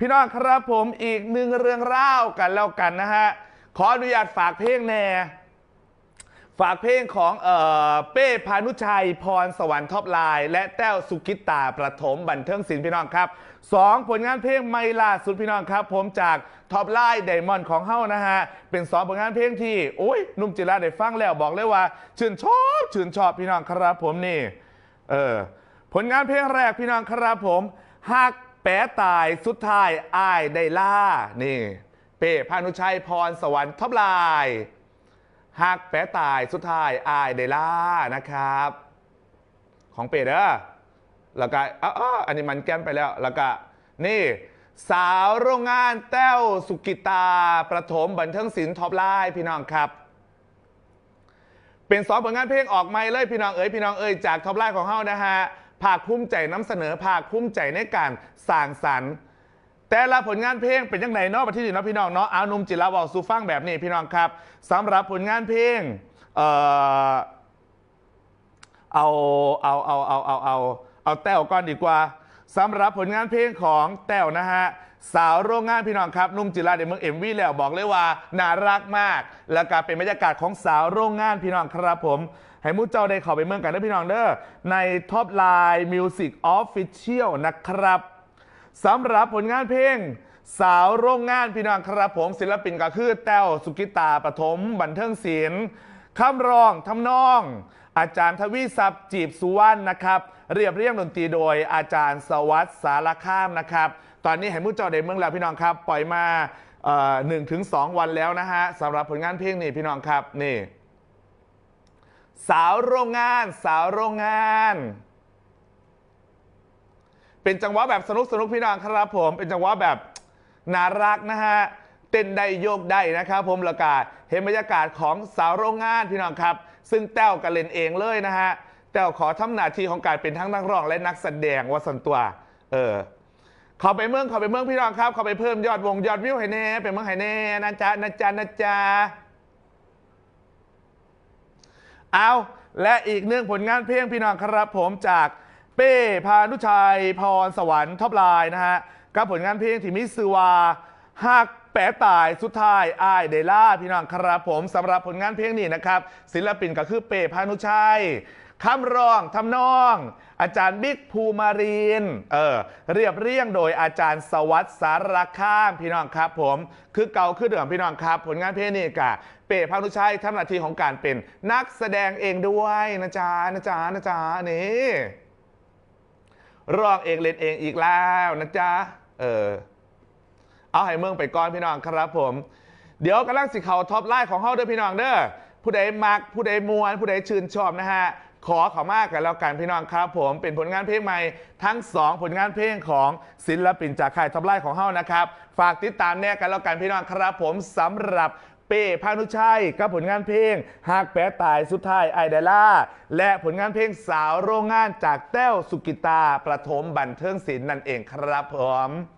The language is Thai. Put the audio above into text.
พี่น้องครับผมอีกหนึ่งเรื่องเล่ากันแล้วกันนะฮะ ขออนุญาตฝากเพลงแน่ ฝากเพลงของเอ่อเป้พานุชัย พรสวรรค์ท็อปไลน์และแต้วสุกิตตาประถมบันเทิงศิลป์พี่น้องครับสองผลงานเพลงไม่ล่าสุดพี่น้องครับ ผมจากท็อปไลน์ไดมอนด์ของเฮานะฮะ เป็นสองผลงานเพลงที่โอ้ยนุ่มจิราได้ฟังแล้วบอกเลยว่า ชื่นชอบชื่นชอบพี่น้องครับผมนี่ เออผลงานเพลงแรกพี่น้องครับผมหัก แปะตายสุดท้ายอายได้ล่า นี่ เป้พานุชัยพรสวรรค์ท็อปไลน์หักแปะตายสุดท้ายอายได้ล่านะครับ ของเป้เด้อแล้วก็อ๋อออันนี้มันแก้มไปแล้ว แล้วก็นี่ สาวโรงงานแต้วสุกิตา ประถมบันเทิงศิลป์ท็อปไลน์พี่น้องครับ เป็นสองผลงานเพลงออกใหม่เลยพี่น้องเอ๋ยพี่น้องเอ๋ยจากท็อปไลน์ของเฮานะฮะ ภาคภูมิใจน้ำเสนอภาคภูมิใจในการสร้างสรรค์ แต่ละผลงานเพลงเป็นยังไงเนาะประเทศอื่นเนาะพี่น้องเนาะเอานุ่มจิราวอลซูฟังแบบนี้พี่น้องครับสำหรับผลงานเพลงเอ่อเอาเอาเอาเอาเอาเอาเอาแต้วก่อนดีกว่าสำหรับผลงานเพลงของแต้วนะฮะ สาวโรงงานพี่น้องครับนุ่มจิราเดเมืองเอ็มวีแล้วบอกเลยว่าน่ารักมาก แล้วก็เป็นบรรยากาศของสาวโรงงานพี่น้องครับผม ให้มูเจ้าได้เข้าไปเมืองกันนะพี่น้องเด้อในท็อปไลน์มิวสิกออฟฟิเชียลนะครับสำหรับผลงานเพลง สาวโรงงานพี่น้องครับผมศิลปินก็คือแต้วสุกิตาปฐมบันเทิงศิลป์ คำร้องทำนอง อาจารย์ทวีศัพท์จีบสุวรรณนะครับ เรียบเรียงดนตรีโดยอาจารย์สวัสดิ์สารข้ามนะครับ ตอนนี้ให้มูเจ้าได้เมืองแล้วพี่น้องครับ ปล่อยมาหนึ่งถึงสองวันแล้วนะฮะสำหรับผลงานเพลงนี่พี่น้องครับนี่สาวโรงงานสาวโรงงาน เป็นจังหวะแบบสนุกสนุกพี่น้องครับผม เป็นจังหวะแบบน่ารักนะฮะ เต้นได้โยกได้นะครับผมล้วก็เห็นบรรยากาศของสาวโรงงานพี่น้องครับ ซึ่งแต้วกันเล่นเองเลยนะฮะแต้วขอทำหน้าที่ของการเป็นทั้งนักร้องและนักแสดงวาสันตัวเออเขาไปเมืองเขาไปเมืองพี่น้องครับเขาไปเพิ่มยอดวงยอดวิวให้แน่ไปเมืองให้แน่นะจ๊ะนะจ๊ะนะจ๊ะเอาและอีกหนึ่งผลงานเพลงพี่น้องครับผมจากเป้พานุชัยพรสวรรค์ท็อปไลน์นะฮะกับผลงานเพลงที่มิสวาหัก แปะตายสุดท้ายอายเดล่าพี่น้องครับผมสำหรับผลงานเพลงนี้นะครับ ศิลปินก็คือเป้พานุชัยคำร้องทำนอง อาจารย์บิ๊กภูมารินเออเรียบเรียงโดยอาจารย์สวัสดิ์สารข้ามพี่น้องครับผมคือเก่าคือเดิมพี่น้องครับ ผลงานเพลงนี้กะเป้พานุชัยทำหน้าที่ของการเป็นนักแสดงเองด้วยนะจ๊ะนะจ๊ะนะจ๊ะนี่ร้องเองเล่นเองอีกแล้วนะจ๊ะเออ เอาให้เมืองไปก่อนพี่น้องครับผม เดี๋ยวกำลังสิเขาท็อปไลน์ของเฮาเด้อพี่น้องเด้อผู้ใดมักผู้ใดมวนผู้ใดชื่นชอบนะฮะขอขามากกันแล้วกันพี่น้องครับผมเป็นผลงานเพลงใหม่ทั้ง 2 ผลงานเพลงของศิลปินจากค่ายท็อปไลน์ของเฮานะครับ ฝากติดตามแน่กันแล้วกันพี่น้องครับผมสำหรับเป้พานุชัยกับผลงานเพลงหากแปะตายสุดท้ายไอเดล่าและผลงานเพลงสาวโรงงานจากแต้วสุกิตาประถมบันเทิงศิลป์นั่นเองครับผม